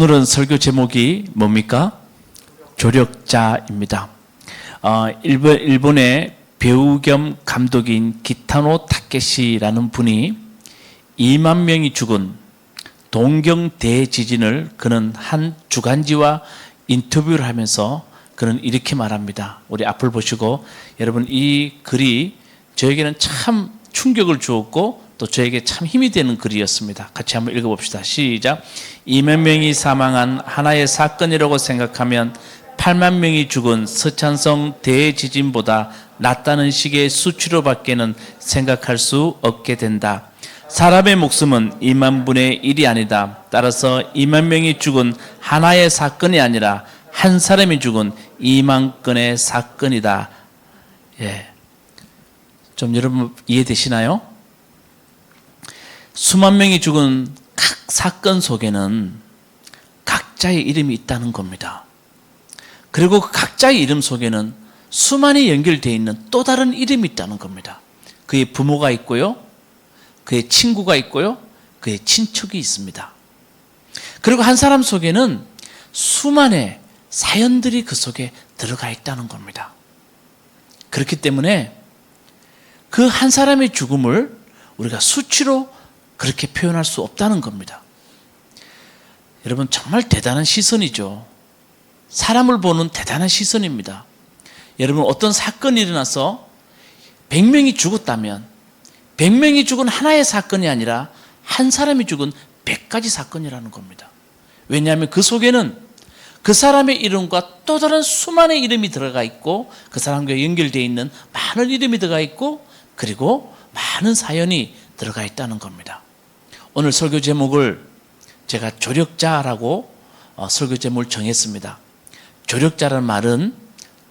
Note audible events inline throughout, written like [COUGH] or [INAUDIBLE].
오늘은 설교 제목이 뭡니까? 조력자입니다. 어, 일본, 일본의 배우 겸 감독인 기타노 타케시라는 분이 2만 명이 죽은 동경 대지진을 그는 한 주간지와 인터뷰를 하면서 그는 이렇게 말합니다. 우리 앞을 보시고 여러분 이 글이 저에게는 참 충격을 주었고 또 저에게 참 힘이 되는 글이었습니다. 같이 한번 읽어봅시다. 시작. 2만 명이 사망한 하나의 사건이라고 생각하면 8만 명이 죽은 서찬성 대지진보다 낫다는 식의 수치로밖에는 생각할 수 없게 된다. 사람의 목숨은 2만 분의 1이 아니다. 따라서 2만 명이 죽은 하나의 사건이 아니라 한 사람이 죽은 2만 건의 사건이다. 예. 좀 여러분 이해되시나요? 수만 명이 죽은 각 사건 속에는 각자의 이름이 있다는 겁니다. 그리고 그 각자의 이름 속에는 수만이 연결되어 있는 또 다른 이름이 있다는 겁니다. 그의 부모가 있고요. 그의 친구가 있고요. 그의 친척이 있습니다. 그리고 한 사람 속에는 수만의 사연들이 그 속에 들어가 있다는 겁니다. 그렇기 때문에 그 한 사람의 죽음을 우리가 수치로 그렇게 표현할 수 없다는 겁니다. 여러분, 정말 대단한 시선이죠. 사람을 보는 대단한 시선입니다. 여러분, 어떤 사건이 일어나서 100명이 죽었다면 100명이 죽은 하나의 사건이 아니라 한 사람이 죽은 100가지 사건이라는 겁니다. 왜냐하면 그 속에는 그 사람의 이름과 또 다른 수많은 이름이 들어가 있고 그 사람과 연결되어 있는 많은 이름이 들어가 있고 그리고 많은 사연이 들어가 있다는 겁니다. 오늘 설교 제목을 제가 조력자라고 어, 설교 제목을 정했습니다. 조력자라는 말은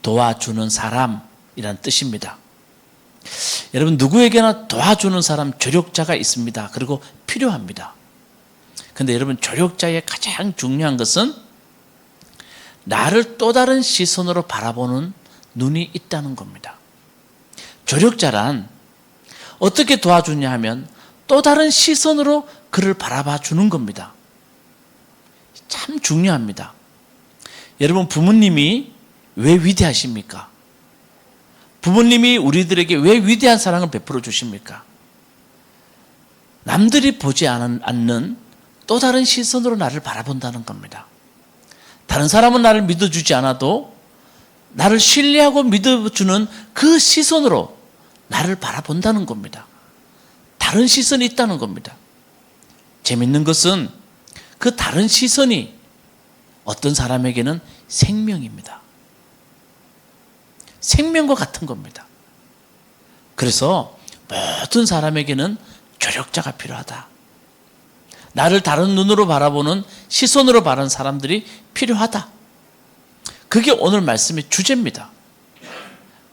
도와주는 사람이란 뜻입니다. 여러분 누구에게나 도와주는 사람 조력자가 있습니다. 그리고 필요합니다. 근데 여러분 조력자의 가장 중요한 것은 나를 또 다른 시선으로 바라보는 눈이 있다는 겁니다. 조력자란 어떻게 도와주냐 하면 또 다른 시선으로 그를 바라봐 주는 겁니다. 참 중요합니다. 여러분 부모님이 왜 위대하십니까? 부모님이 우리들에게 왜 위대한 사랑을 베풀어 주십니까? 남들이 보지 않는 또 다른 시선으로 나를 바라본다는 겁니다. 다른 사람은 나를 믿어주지 않아도 나를 신뢰하고 믿어주는 그 시선으로 나를 바라본다는 겁니다. 다른 시선이 있다는 겁니다. 재밌는 것은 그 다른 시선이 어떤 사람에게는 생명입니다. 생명과 같은 겁니다. 그래서 모든 사람에게는 조력자가 필요하다. 나를 다른 눈으로 바라보는 시선으로 바라는 사람들이 필요하다. 그게 오늘 말씀의 주제입니다.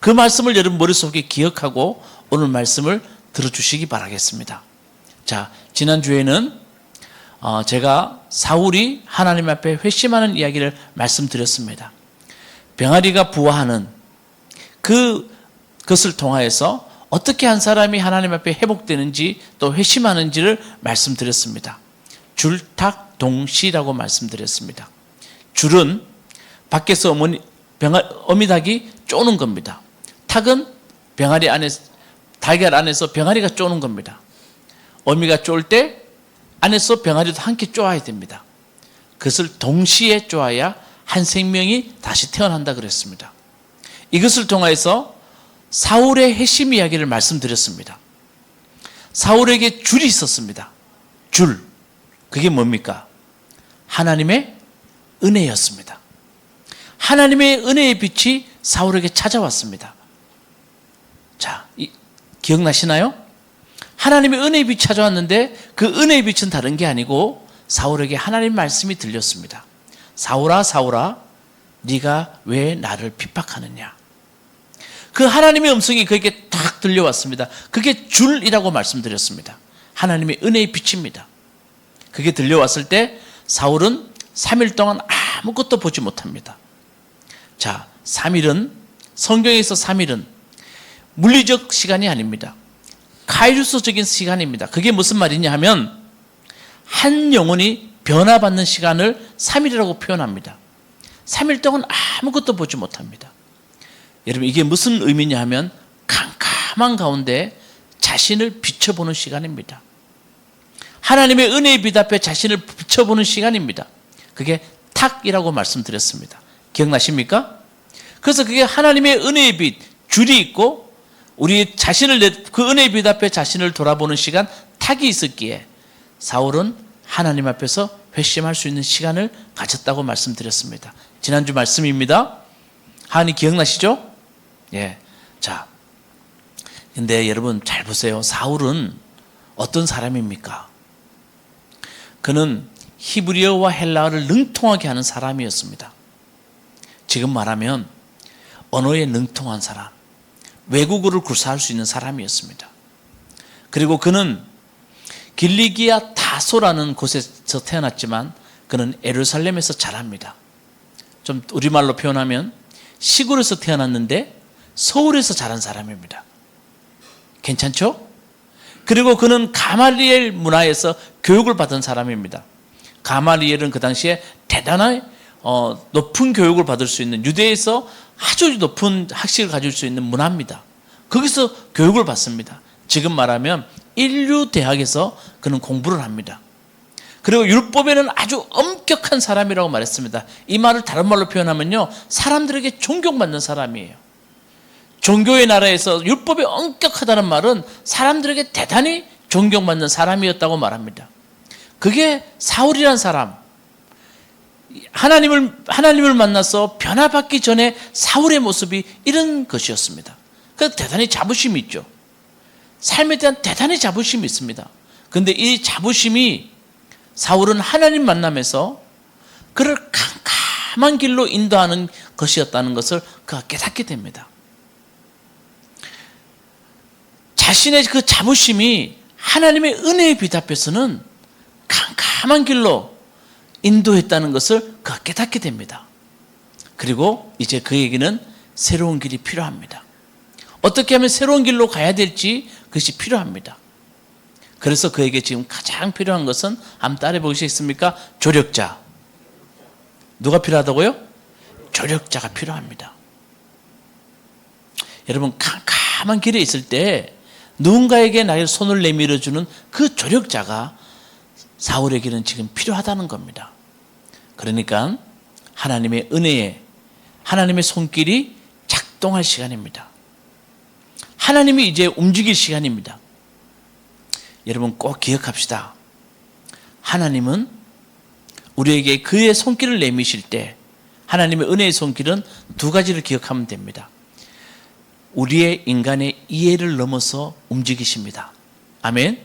그 말씀을 여러분 머릿속에 기억하고 오늘 말씀을 들어주시기 바라겠습니다. 자, 지난주에는 어, 제가 사울이 하나님 앞에 회심하는 이야기를 말씀드렸습니다. 병아리가 부화하는 그 것을 통하여서 어떻게 한 사람이 하나님 앞에 회복되는지 또 회심하는지를 말씀드렸습니다. 줄탁 동시라고 말씀드렸습니다. 줄은 밖에서 어머니 병아, 어미닭이 쪼는 겁니다. 탁은 병아리 안에 달걀 안에서 병아리가 쪼는 겁니다. 어미가 쫄 때 안에서 병아리도 함께 쪼아야 됩니다. 그것을 동시에 쪼아야 한 생명이 다시 태어난다 그랬습니다. 이것을 통해서 사울의 핵심 이야기를 말씀드렸습니다. 사울에게 줄이 있었습니다. 줄. 그게 뭡니까? 하나님의 은혜였습니다. 하나님의 은혜의 빛이 사울에게 찾아왔습니다. 자, 이, 기억나시나요? 하나님의 은혜의 빛이 찾아왔는데 그 은혜의 빛은 다른 게 아니고 사울에게 하나님 말씀이 들렸습니다. 사울아 사울아 네가 왜 나를 핍박하느냐? 그 하나님의 음성이 그에게 딱 들려왔습니다. 그게 줄이라고 말씀드렸습니다. 하나님의 은혜의 빛입니다. 그게 들려왔을 때 사울은 3일 동안 아무것도 보지 못합니다. 자, 3일은 성경에서 3일은 물리적 시간이 아닙니다. 카이루스적인 시간입니다. 그게 무슨 말이냐 하면 한 영혼이 변화받는 시간을 3일이라고 표현합니다. 3일 동안 아무것도 보지 못합니다. 여러분 이게 무슨 의미냐 하면 캄캄한 가운데 자신을 비춰보는 시간입니다. 하나님의 빛 앞에 자신을 비춰보는 시간입니다. 그게 탁이라고 말씀드렸습니다. 기억나십니까? 그래서 그게 하나님의 은혜의 빛, 줄이 있고 우리 자신을 내- 그 은혜의 빛 앞에 자신을 돌아보는 시간 탁이 있었기에 사울은 하나님 앞에서 회심할 수 있는 시간을 가졌다고 말씀드렸습니다. 지난주 말씀입니다. 하니 기억나시죠? 예. 자. 근데 여러분 잘 보세요. 사울은 어떤 사람입니까? 그는 히브리어와 헬라어를 능통하게 하는 사람이었습니다. 지금 말하면 언어에 능통한 사람, 외국어를 구사할 수 있는 사람이었습니다. 그리고 그는 길리기아 다소라는 곳에서 태어났지만 그는 에루살렘에서 자랍니다. 좀 우리말로 표현하면 시골에서 태어났는데 서울에서 자란 사람입니다. 괜찮죠? 그리고 그는 가말리엘 문화에서 교육을 받은 사람입니다. 가말리엘은 그 당시에 대단한 어, 높은 교육을 받을 수 있는 유대에서 아주 높은 학식을 가질 수 있는 문화입니다. 거기서 교육을 받습니다. 지금 말하면 인류 대학에서 그는 공부를 합니다. 그리고 율법에는 아주 엄격한 사람이라고 말했습니다. 이 말을 다른 말로 표현하면요. 사람들에게 존경받는 사람이에요. 종교의 나라에서 율법이 엄격하다는 말은 사람들에게 대단히 존경받는 사람이었다고 말합니다. 그게 사울이란 사람. 하나님을 하나님을 만나서 변화받기 전에 사울의 모습이 이런 것이었습니다. 그 대단히 자부심이 있죠. 삶에 대한 대단히 자부심이 있습니다. 근데 이 자부심이 사울은 하나님 만남에서 그를 캄캄한 길로 인도하는 것이었다는 것을 그가 깨닫게 됩니다. 자신의 그 자부심이 하나님의 은혜의 빛 앞에서는 캄캄한 길로 인도했다는 것을 그가 깨닫게 됩니다. 그리고 이제 그에게는 새로운 길이 필요합니다. 어떻게 하면 새로운 길로 가야 될지 그것이 필요합니다. 그래서 그에게 지금 가장 필요한 것은 한번 따라해 보시겠습니까? 조력자. 누가 필요하다고요? 조력자가 필요합니다. 여러분 캄캄한 길에 있을 때 누군가에게 나의 손을 내밀어 주는 그 조력자가 사울에게는 지금 필요하다는 겁니다. 그러니까 하나님의 은혜에 하나님의 손길이 작동할 시간입니다. 하나님이 이제 움직일 시간입니다. 여러분 꼭 기억합시다. 하나님은 우리에게 그의 손길을 내미실 때 하나님의 은혜의 손길은 두 가지를 기억하면 됩니다. 우리의 인간의 이해를 넘어서 움직이십니다. 아멘.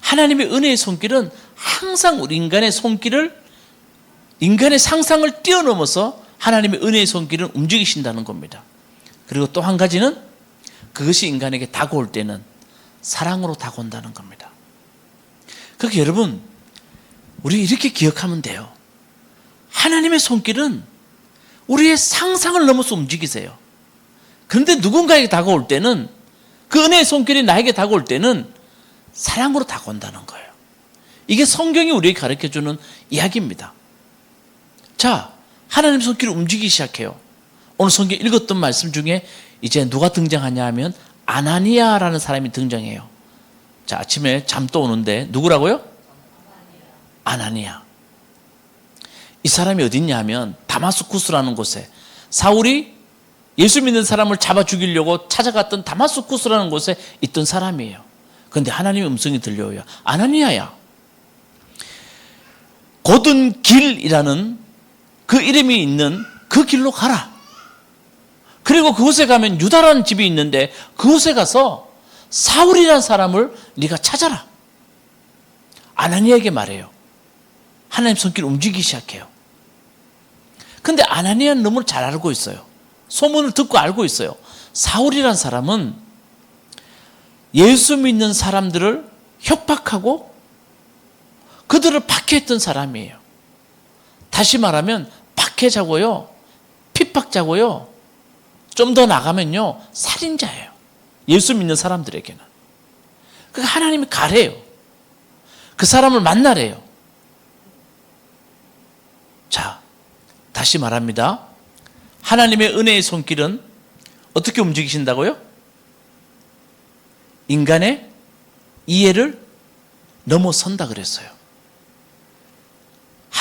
하나님의 은혜의 손길은 항상 우리 인간의 손길을 인간의 상상을 뛰어넘어서 하나님의 은혜의 손길은 움직이신다는 겁니다. 그리고 또 한 가지는 그것이 인간에게 다가올 때는 사랑으로 다가온다는 겁니다. 그러니까 여러분, 우리 이렇게 기억하면 돼요. 하나님의 손길은 우리의 상상을 넘어서 움직이세요. 그런데 누군가에게 다가올 때는 그 은혜의 손길이 나에게 다가올 때는 사랑으로 다가온다는 거예요. 이게 성경이 우리에게 가르쳐 주는 이야기입니다. 자, 하나님 손길을 움직이기 시작해요. 오늘 성경 읽었던 말씀 중에 이제 누가 등장하냐 하면 아나니아라는 사람이 등장해요. 자, 아침에 잠또 오는데 누구라고요? 아나니아. 이 사람이 어딨냐 하면 다마스쿠스라는 곳에 사울이 예수 믿는 사람을 잡아 죽이려고 찾아갔던 다마스쿠스라는 곳에 있던 사람이에요. 그런데 하나님의 음성이 들려요. 아나니아야. 곧은 길이라는 그 이름이 있는 그 길로 가라. 그리고 그곳에 가면 유다라는 집이 있는데 그곳에 가서 사울이라는 사람을 네가 찾아라. 아나니아에게 말해요. 하나님 손길 움직이기 시작해요. 근데 아나니아는 너무 잘 알고 있어요. 소문을 듣고 알고 있어요. 사울이라는 사람은 예수 믿는 사람들을 협박하고 그들을 박해했던 사람이에요. 다시 말하면 박해자고요. 핍박자고요. 좀 더 나가면요. 살인자예요. 예수 믿는 사람들에게는. 그 하나님이 가래요. 그 사람을 만나래요. 자, 다시 말합니다. 하나님의 은혜의 손길은 어떻게 움직이신다고요? 인간의 이해를 넘어선다 그랬어요.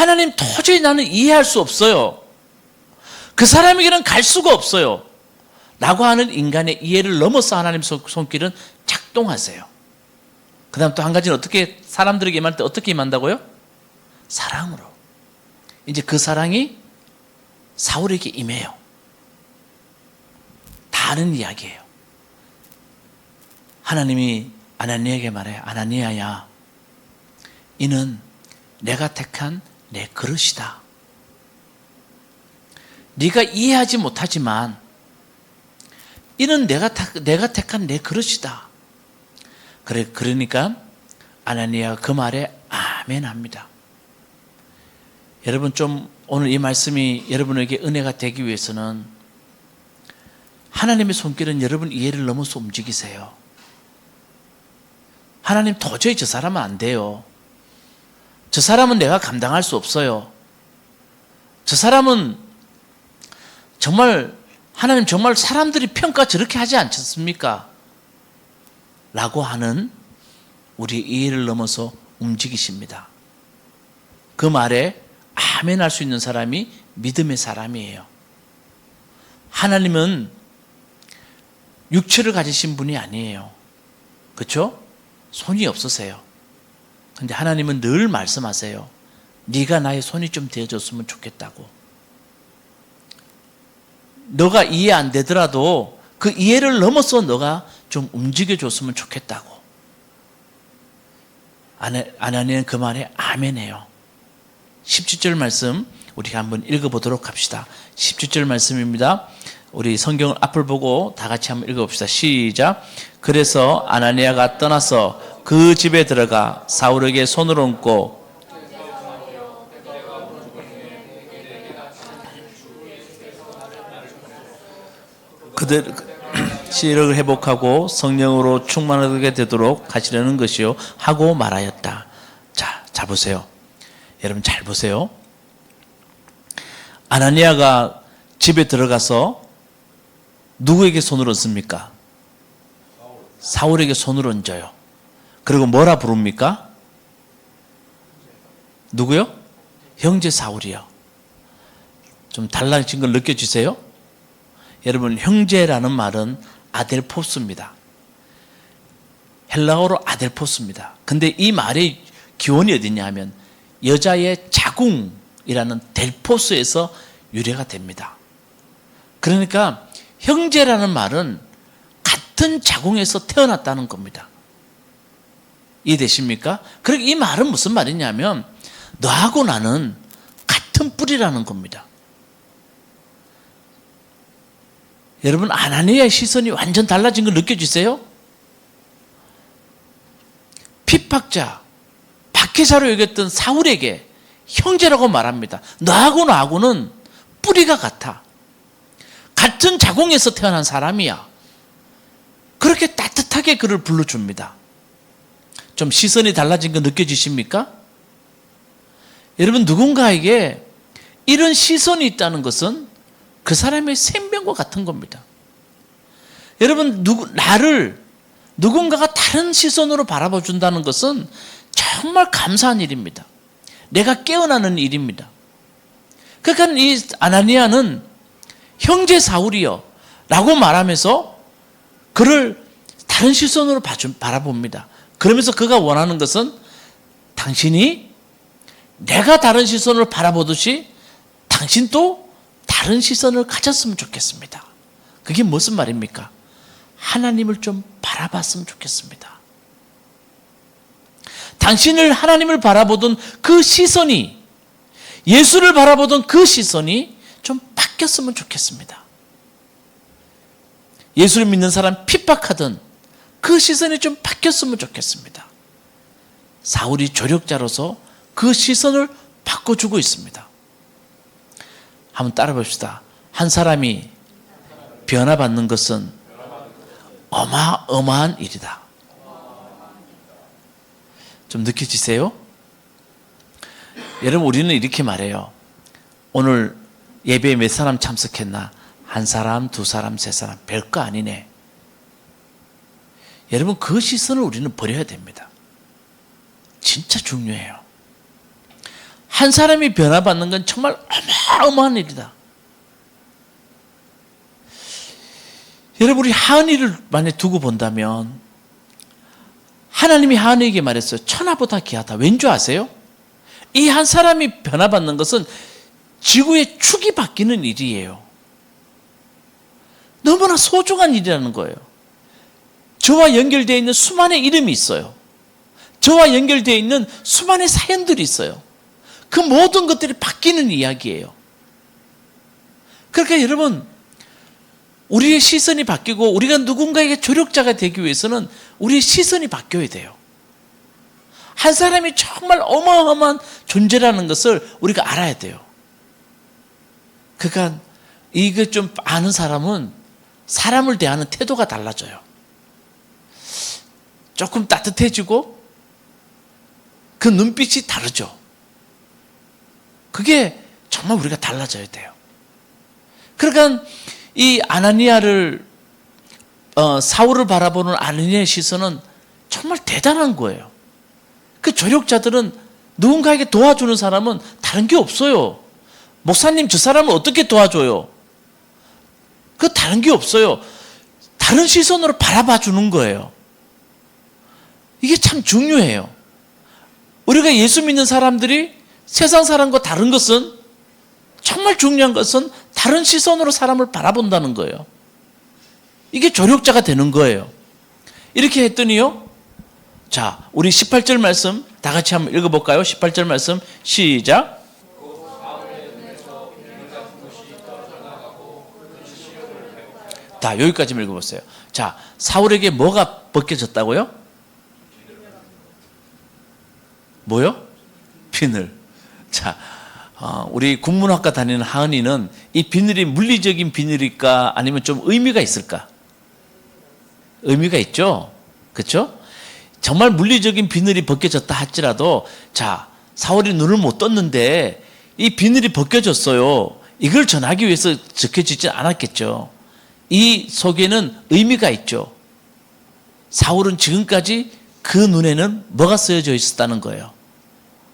하나님 도저히 나는 이해할 수 없어요. 그 사람에게는 갈 수가 없어요. 라고 하는 인간의 이해를 넘어서 하나님 손- 손길은 작동하세요. 그 다음 또 한 가지는 어떻게 사람들에게 임할 때 어떻게 임한다고요? 사랑으로. 이제 그 사랑이 사울에게 임해요. 다 아는 이야기예요. 하나님이 아나니에게 말해 아나니아야 이는 내가 택한 내 그릇이다. 네가 이해하지 못하지만 이는 내가 택- 내가 택한 내 그릇이다. 그래 그러니까 아나니아가 그 말에 아멘 합니다. 여러분 좀 오늘 이 말씀이 여러분에게 은혜가 되기 위해서는 하나님의 손길은 여러분 이해를 넘어서 움직이세요. 하나님 도저히 저 사람은 안 돼요. 저 사람은 내가 감당할 수 없어요. 저 사람은 정말 하나님 정말 사람들이 평가 저렇게 하지 않습니까? 라고 하는 우리 이해를 넘어서 움직이십니다. 그 말에 아멘 할 수 있는 사람이 믿음의 사람이에요. 하나님은 육체를 가지신 분이 아니에요. 그렇죠? 손이 없으세요. 근데 하나님은 늘 말씀하세요. 네가 나의 손이 좀 되어줬으면 좋겠다고. 너가 이해 안 되더라도 그 이해를 넘어서 너가 좀 움직여줬으면 좋겠다고. 아나니는 그 말에 아멘해요. 17절 말씀 우리가 한번 읽어보도록 합시다. 17절 말씀입니다. 우리 성경을 앞을 보고 다 같이 한번 읽어봅시다. 시작. 그래서 아나니아가 떠나서 그 집에 들어가 사울에게 손을 얹고 그들 [CLEARS THROAT] 시력을 회복하고 성령으로 충만하게 되도록 하시려는 것이요 하고 말하였다. 자, 자 보세요. 여러분 잘 보세요. 아나니아가 집에 들어가서 누구에게 손을 얹습니까? 사울에게 손을 얹어요. 그리고 뭐라 부릅니까? 누구요? 형제 사울이요. 좀 달라진 걸 느껴지세요? 여러분 형제라는 말은 아델포스입니다. 헬라어로 아델포스입니다. 근데 이 말의 기원이 어디냐 하면 여자의 자궁이라는 델포스에서 유래가 됩니다. 그러니까 형제라는 말은 같은 자궁에서 태어났다는 겁니다. 이해되십니까? 그러니까 이 말은 무슨 말이냐면 너하고 나는 같은 뿌리라는 겁니다. 여러분 아나니아의 시선이 완전 달라진 걸 느껴지세요? 핍박자 박해자로 여겼던 사울에게 형제라고 말합니다. 너하고 나하고는 뿌리가 같아. 같은 자궁에서 태어난 사람이야. 그렇게 따뜻하게 그를 불러줍니다. 좀 시선이 달라진 거 느껴지십니까? 여러분 누군가에게 이런 시선이 있다는 것은 그 사람의 생명과 같은 겁니다. 여러분 누구 나를 누군가가 다른 시선으로 바라봐 준다는 것은 정말 감사한 일입니다. 내가 깨어나는 일입니다. 그러니까 이 아나니아는 형제 사울이요 라고 말하면서 그를 다른 시선으로 바라봅니다. 그러면서 그가 원하는 것은 당신이 내가 다른 시선으로 바라보듯이 당신도 다른 시선을 가졌으면 좋겠습니다. 그게 무슨 말입니까? 하나님을 좀 바라봤으면 좋겠습니다. 당신을 하나님을 바라보던 그 시선이 예수를 바라보던 그 시선이 좀 바뀌었으면 좋겠습니다. 예수를 믿는 사람 핍박하던 그 시선이 좀 바뀌었으면 좋겠습니다. 사울이 조력자로서 그 시선을 바꿔주고 있습니다. 한번 따라 봅시다. 한 사람이 변화받는 것은 어마어마한 일이다. 좀 느껴지세요? 여러분, 우리는 이렇게 말해요. 오늘 예배에 몇 사람 참석했나? 한 사람, 두 사람, 세 사람. 별거 아니네. 여러분, 그 시선을 우리는 버려야 됩니다. 진짜 중요해요. 한 사람이 변화받는 건 정말 어마어마한 일이다. 여러분, 우리 하은이를 만약 두고 본다면, 하나님이 하은이에게 말했어요. 천하보다 귀하다. 왠줄 아세요? 이 한 사람이 변화받는 것은 지구의 축이 바뀌는 일이에요. 너무나 소중한 일이라는 거예요. 저와 연결되어 있는 수많은 이름이 있어요. 저와 연결되어 있는 수많은 사연들이 있어요. 그 모든 것들이 바뀌는 이야기예요. 그러니까 여러분, 우리의 시선이 바뀌고 우리가 누군가에게 조력자가 되기 위해서는 우리의 시선이 바뀌어야 돼요. 한 사람이 정말 어마어마한 존재라는 것을 우리가 알아야 돼요. 그러니까 이거 좀 아는 사람은 사람을 대하는 태도가 달라져요. 조금 따뜻해지고 그 눈빛이 다르죠. 그게 정말 우리가 달라져야 돼요. 그러니까 이 아나니아를 어, 사울을 바라보는 아나니아의 시선은 정말 대단한 거예요. 그 조력자들은 누군가에게 도와주는 사람은 다른 게 없어요. 목사님 저 사람을 어떻게 도와줘요? 그 다른 게 없어요. 다른 시선으로 바라봐 주는 거예요. 이게 참 중요해요. 우리가 예수 믿는 사람들이 세상 사람과 다른 것은 정말 중요한 것은 다른 시선으로 사람을 바라본다는 거예요. 이게 조력자가 되는 거예요. 이렇게 했더니요. 자, 우리 18절 말씀 다 같이 한번 읽어볼까요? 18절 말씀 시작. 다 여기까지 읽어보세요. 자, 사울에게 뭐가 벗겨졌다고요? 뭐요? 비늘. 자, 어, 우리 국문학과 다니는 하은이는 이 비늘이 물리적인 비늘일까 아니면 좀 의미가 있을까? 의미가 있죠. 그렇죠? 정말 물리적인 비늘이 벗겨졌다 할지라도 자, 사울이 눈을 못 떴는데 이 비늘이 벗겨졌어요. 이걸 전하기 위해서 적혀지지 않았겠죠. 이 속에는 의미가 있죠. 사울은 지금까지 그 눈에는 뭐가 쓰여져 있었다는 거예요.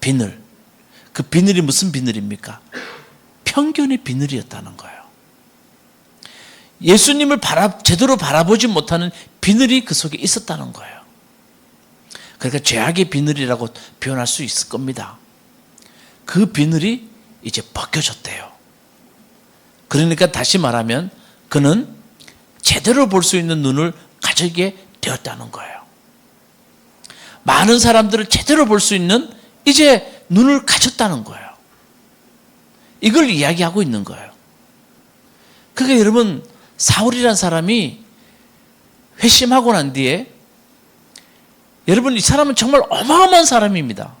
비늘. 그 비늘이 무슨 비늘입니까? 편견의 비늘이었다는 거예요. 예수님을 바라, 제대로 바라보지 못하는 비늘이 그 속에 있었다는 거예요. 그러니까 죄악의 비늘이라고 표현할 수 있을 겁니다. 그 비늘이 이제 벗겨졌대요. 그러니까 다시 말하면 그는 제대로 볼 수 있는 눈을 가지게 되었다는 거예요. 많은 사람들을 제대로 볼 수 있는 이제 눈을 가졌다는 거예요. 이걸 이야기하고 있는 거예요. 그게 여러분 사울이란 사람이 회심하고 난 뒤에 여러분 이 사람은 정말 어마어마한 사람입니다.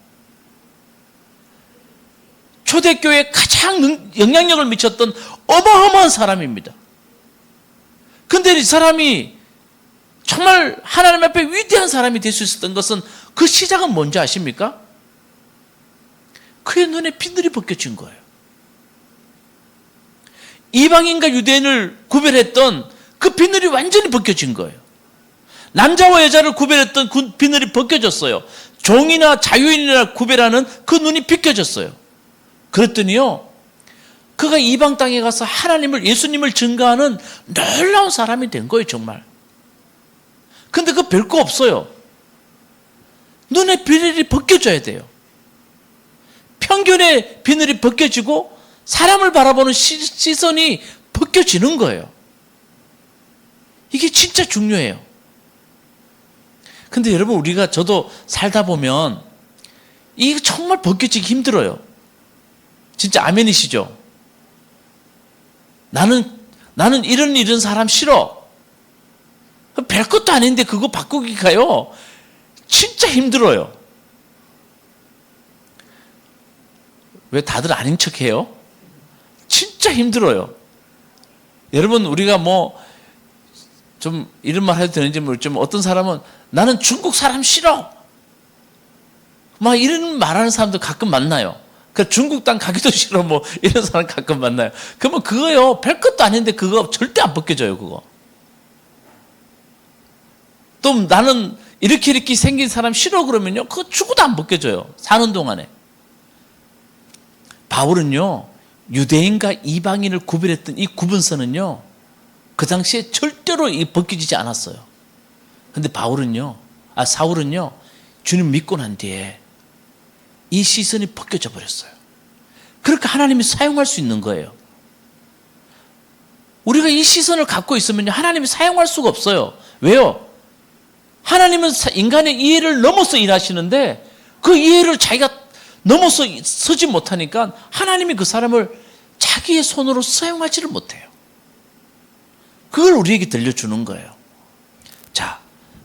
초대교회에 가장 영향력을 미쳤던 어마어마한 사람입니다. 근데 이 사람이 정말 하나님 앞에 위대한 사람이 될 수 있었던 것은 그 시작은 뭔지 아십니까? 그의 눈에 비늘이 벗겨진 거예요. 이방인과 유대인을 구별했던 그 비늘이 완전히 벗겨진 거예요. 남자와 여자를 구별했던 그 비늘이 벗겨졌어요. 종이나 자유인이나 구별하는 그 눈이 벗겨졌어요. 그랬더니요, 그가 이방 땅에 가서 하나님을, 예수님을 증거하는 놀라운 사람이 된 거예요, 정말. 근데 그 별거 없어요. 눈의 비늘이 벗겨져야 돼요. 편견의 비늘이 벗겨지고 사람을 바라보는 시선이 벗겨지는 거예요. 이게 진짜 중요해요. 근데 여러분, 우리가 저도 살다 보면 이게 정말 벗겨지기 힘들어요. 진짜 아멘이시죠? 나는, 나는 이런 이런 사람 싫어. 별 것도 아닌데 그거 바꾸기가요. 진짜 힘들어요. 왜 다들 아닌 척 해요? 진짜 힘들어요. 여러분, 우리가 뭐, 좀, 이런 말 해도 되는지 모르지만 어떤 사람은 나는 중국 사람 싫어! 막 이런 말하는 사람도 가끔 만나요. 그 중국 땅 가기도 싫어 뭐 이런 사람 가끔 만나요. 그러면 그거요 별 것도 아닌데 그거 절대 안 벗겨져요 그거. 또 나는 이렇게 이렇게 생긴 사람 싫어 그러면요 그거 죽어도 안 벗겨져요 사는 동안에. 바울은요 유대인과 이방인을 구별했던 이 구분선은요 그 당시에 절대로 이 벗겨지지 않았어요. 근데 바울은요 아 사울은요 주님 믿고 난 뒤에 이 시선이 벗겨져 버렸어요. 그렇게 하나님이 사용할 수 있는 거예요. 우리가 이 시선을 갖고 있으면 하나님이 사용할 수가 없어요. 왜요? 하나님은 사- 인간의 이해를 넘어서 일하시는데 그 이해를 자기가 넘어서 서지 못하니까 하나님이 그 사람을 자기의 손으로 사용하지를 못해요. 그걸 우리에게 들려주는 거예요. 자,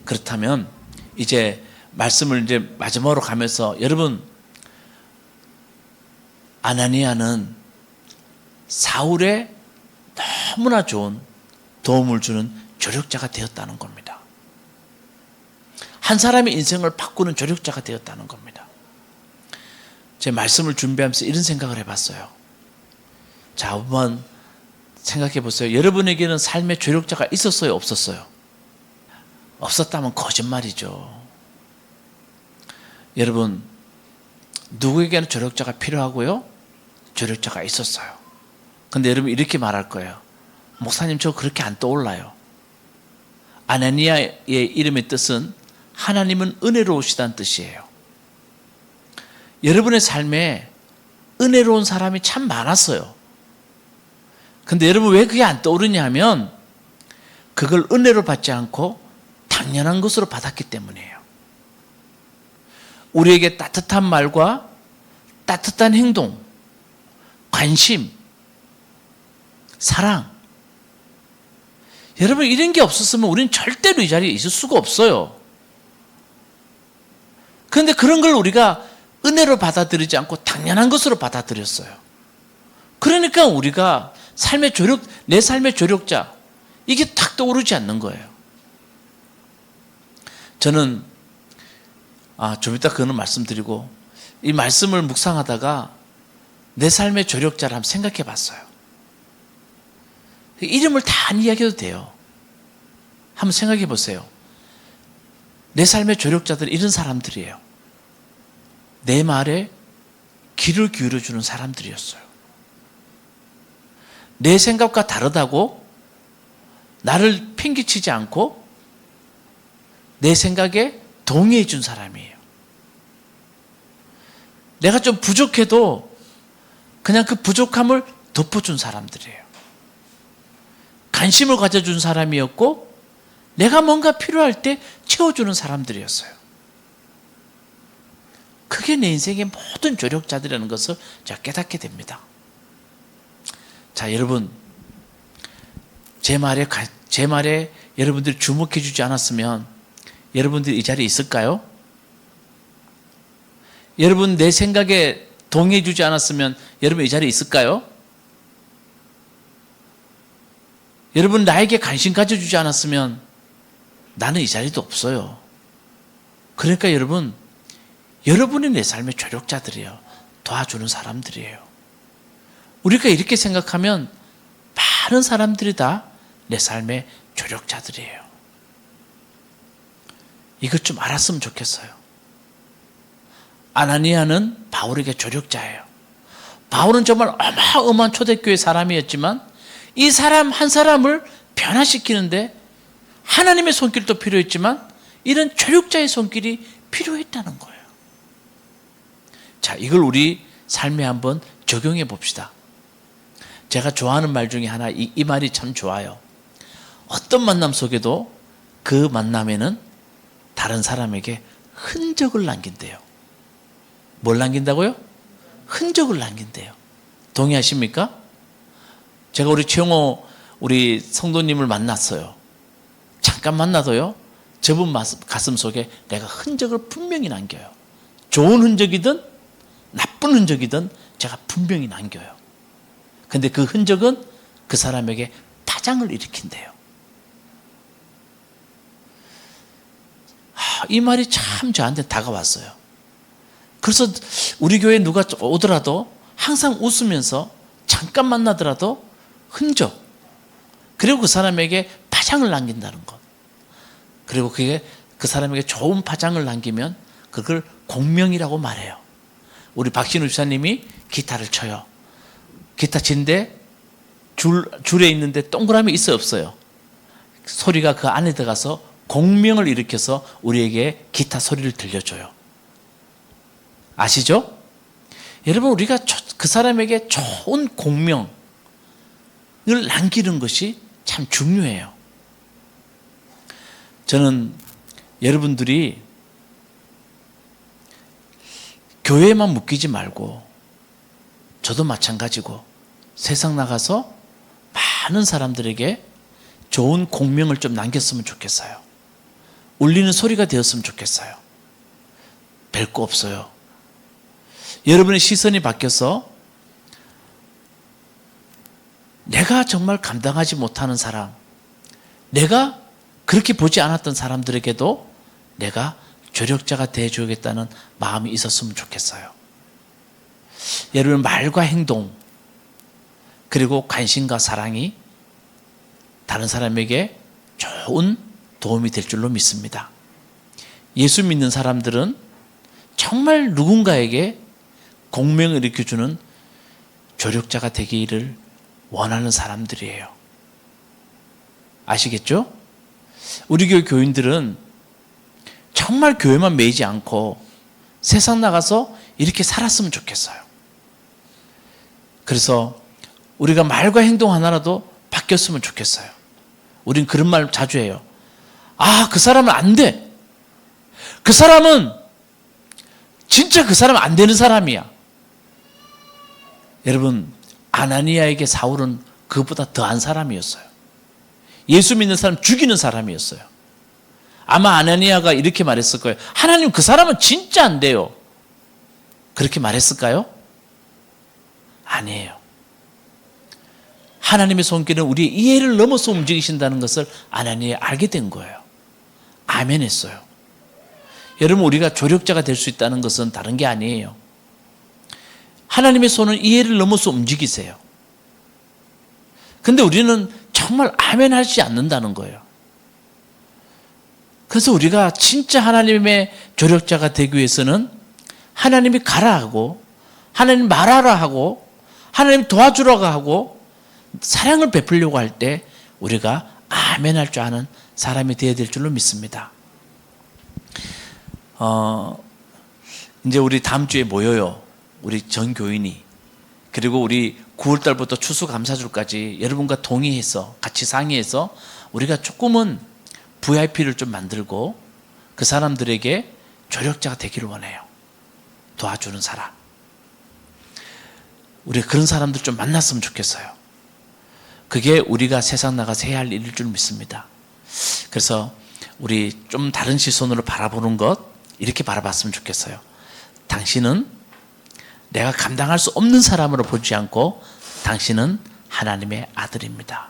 그렇다면 이제 말씀을 이제 마지막으로 가면서 여러분 아나니아는 사울의 너무나 좋은 도움을 주는 조력자가 되었다는 겁니다. 한 사람의 인생을 바꾸는 조력자가 되었다는 겁니다. 제 말씀을 준비하면서 이런 생각을 해봤어요. 자, 한번 생각해 보세요. 여러분에게는 삶의 조력자가 있었어요, 없었어요? 없었다면 거짓말이죠. 여러분, 누구에게는 조력자가 필요하고요? 조력자가 있었어요. 근데 여러분 이렇게 말할 거예요. 목사님 저 그렇게 안 떠올라요. 아나니아의 이름의 뜻은 하나님은 은혜로우시다는 뜻이에요. 여러분의 삶에 은혜로운 사람이 참 많았어요. 근데 여러분 왜 그게 안 떠오르냐 하면 그걸 은혜로 받지 않고 당연한 것으로 받았기 때문이에요. 우리에게 따뜻한 말과 따뜻한 행동, 관심, 사랑. 여러분, 이런 게 없었으면 우리는 절대로 이 자리에 있을 수가 없어요. 그런데 그런 걸 우리가 은혜로 받아들이지 않고 당연한 것으로 받아들였어요. 그러니까 우리가 삶의 조력, 내 삶의 조력자, 이게 탁 떠오르지 않는 거예요. 저는, 아, 좀 이따 그거는 말씀드리고, 이 말씀을 묵상하다가 내 삶의 조력자를 한번 생각해 봤어요. 이름을 다 안 이야기해도 돼요. 한번 생각해 보세요. 내 삶의 조력자들 이런 사람들이에요. 내 말에 귀를 기울여 주는 사람들이었어요. 내 생각과 다르다고 나를 팽개치지 않고 내 생각에 동의해 준 사람이에요. 내가 좀 부족해도 그냥 그 부족함을 덮어준 사람들이에요. 관심을 가져준 사람이었고, 내가 뭔가 필요할 때 채워주는 사람들이었어요. 그게 내 인생의 모든 조력자들이라는 것을 제가 깨닫게 됩니다. 자, 여러분, 제 말에, 가- 제 말에 여러분들이 주목해 주지 않았으면 여러분들이 이 자리에 있을까요? 여러분 내 생각에 동의해 주지 않았으면 여러분 이 자리에 있을까요? 여러분 나에게 관심 가져주지 않았으면 나는 이 자리도 없어요. 그러니까 여러분, 여러분이 내 삶의 조력자들이에요. 도와주는 사람들이에요. 우리가 이렇게 생각하면 많은 사람들이 다 내 삶의 조력자들이에요. 이것 좀 알았으면 좋겠어요. 아나니아는 바울에게 조력자예요. 바울은 정말 어마어마한 초대교회 사람이었지만 이 사람 한 사람을 변화시키는데 하나님의 손길도 필요했지만 이런 조력자의 손길이 필요했다는 거예요. 자, 이걸 우리 삶에 한번 적용해 봅시다. 제가 좋아하는 말 중에 하나, 이, 이 말이 참 좋아요. 어떤 만남 속에도 그 만남에는 다른 사람에게 흔적을 남긴대요. 뭘 남긴다고요? 흔적을 남긴대요. 동의하십니까? 제가 우리 최영호 우리 성도님을 만났어요. 잠깐 만나도요. 저분 가슴 속에 내가 흔적을 분명히 남겨요. 좋은 흔적이든 나쁜 흔적이든 제가 분명히 남겨요. 근데 그 흔적은 그 사람에게 파장을 일으킨대요. 하, 이 말이 참 저한테 다가왔어요. 그래서 우리 교회 누가 오더라도 항상 웃으면서 잠깐 만나더라도 흔적. 그리고 그 사람에게 파장을 남긴다는 것. 그리고 그게 그 사람에게 좋은 파장을 남기면 그걸 공명이라고 말해요. 우리 박신우 집사님이 기타를 쳐요. 기타 치는데 줄, 줄에 있는데 동그라미 있어요, 없어요? 소리가 그 안에 들어가서 공명을 일으켜서 우리에게 기타 소리를 들려줘요. 아시죠? 여러분, 우리가 그 사람에게 좋은 공명을 남기는 것이 참 중요해요. 저는 여러분들이 교회만 묶이지 말고 저도 마찬가지고 세상 나가서 많은 사람들에게 좋은 공명을 좀 남겼으면 좋겠어요. 울리는 소리가 되었으면 좋겠어요. 별 거 없어요. 여러분의 시선이 바뀌어서 내가 정말 감당하지 못하는 사람, 내가 그렇게 보지 않았던 사람들에게도 내가 조력자가 되어주겠다는 마음이 있었으면 좋겠어요. 여러분 말과 행동 그리고 관심과 사랑이 다른 사람에게 좋은 도움이 될 줄로 믿습니다. 예수 믿는 사람들은 정말 누군가에게 공명을 일으켜주는 조력자가 되기를 원하는 사람들이에요. 아시겠죠? 우리 교회 교인들은 정말 교회만 매이지 않고 세상 나가서 이렇게 살았으면 좋겠어요. 그래서 우리가 말과 행동 하나라도 바뀌었으면 좋겠어요. 우린 그런 말 자주 해요. 아, 그 사람은 안 돼. 그 사람은 진짜 그 사람은 안 되는 사람이야. 여러분, 아나니아에게 사울은 그보다 더한 사람이었어요. 예수 믿는 사람 죽이는 사람이었어요. 아마 아나니아가 이렇게 말했을 거예요. 하나님 그 사람은 진짜 안 돼요. 그렇게 말했을까요? 아니에요. 하나님의 손길은 우리의 이해를 넘어서 움직이신다는 것을 아나니아 알게 된 거예요. 아멘 했어요. 여러분 우리가 조력자가 될 수 있다는 것은 다른 게 아니에요. 하나님의 손은 이해를 넘어서 움직이세요. 근데 우리는 정말 아멘 하지 않는다는 거예요. 그래서 우리가 진짜 하나님의 조력자가 되기 위해서는 하나님이 가라 하고 하나님 말하라 하고 하나님 도와주라고 하고 사랑을 베풀려고 할 때 우리가 아멘 할 줄 아는 사람이 되어야 될 줄로 믿습니다. 어, 이제 우리 다음 주에 모여요. 우리 전 교인이. 그리고 우리 9월 달부터 추수 감사줄까지 여러분과 동의해서 같이 상의해서 우리가 조금은 VIP를 좀 만들고 그 사람들에게 조력자가 되기를 원해요. 도와주는 사람. 우리 그런 사람들 좀 만났으면 좋겠어요. 그게 우리가 세상 나가서 해야 할 일일 줄 믿습니다. 그래서 우리 좀 다른 시선으로 바라보는 것 이렇게 바라봤으면 좋겠어요. 당신은 내가 감당할 수 없는 사람으로 보지 않고 당신은 하나님의 아들입니다.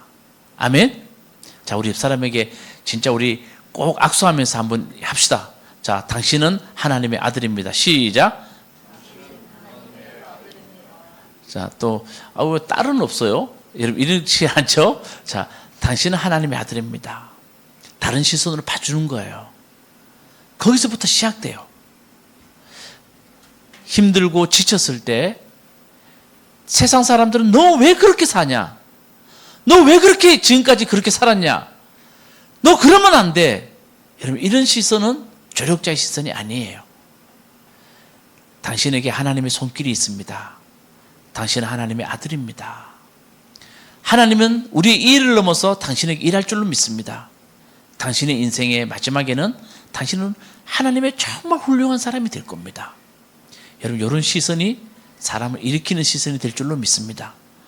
아멘. 자, 우리 옆 사람에게 진짜 우리 꼭 악수하면서 한번 합시다. 자, 당신은 하나님의 아들입니다. 시작. 자, 또, 아, 왜 딸은 없어요? 여러분, 이렇지 않죠? 자, 당신은 하나님의 아들입니다. 다른 시선으로 봐주는 거예요. 거기서부터 시작돼요. 힘들고 지쳤을 때 세상 사람들은 너 왜 그렇게 사냐? 너 왜 그렇게 지금까지 그렇게 살았냐? 너 그러면 안 돼. 여러분, 이런 시선은 조력자의 시선이 아니에요. 당신에게 하나님의 손길이 있습니다. 당신은 하나님의 아들입니다. 하나님은 우리의 일을 넘어서 당신에게 일할 줄로 믿습니다. 당신의 인생의 마지막에는 당신은 하나님의 정말 훌륭한 사람이 될 겁니다. 여러분, 이런 시선이 사람을 일으키는 시선이 될 줄로 믿습니다.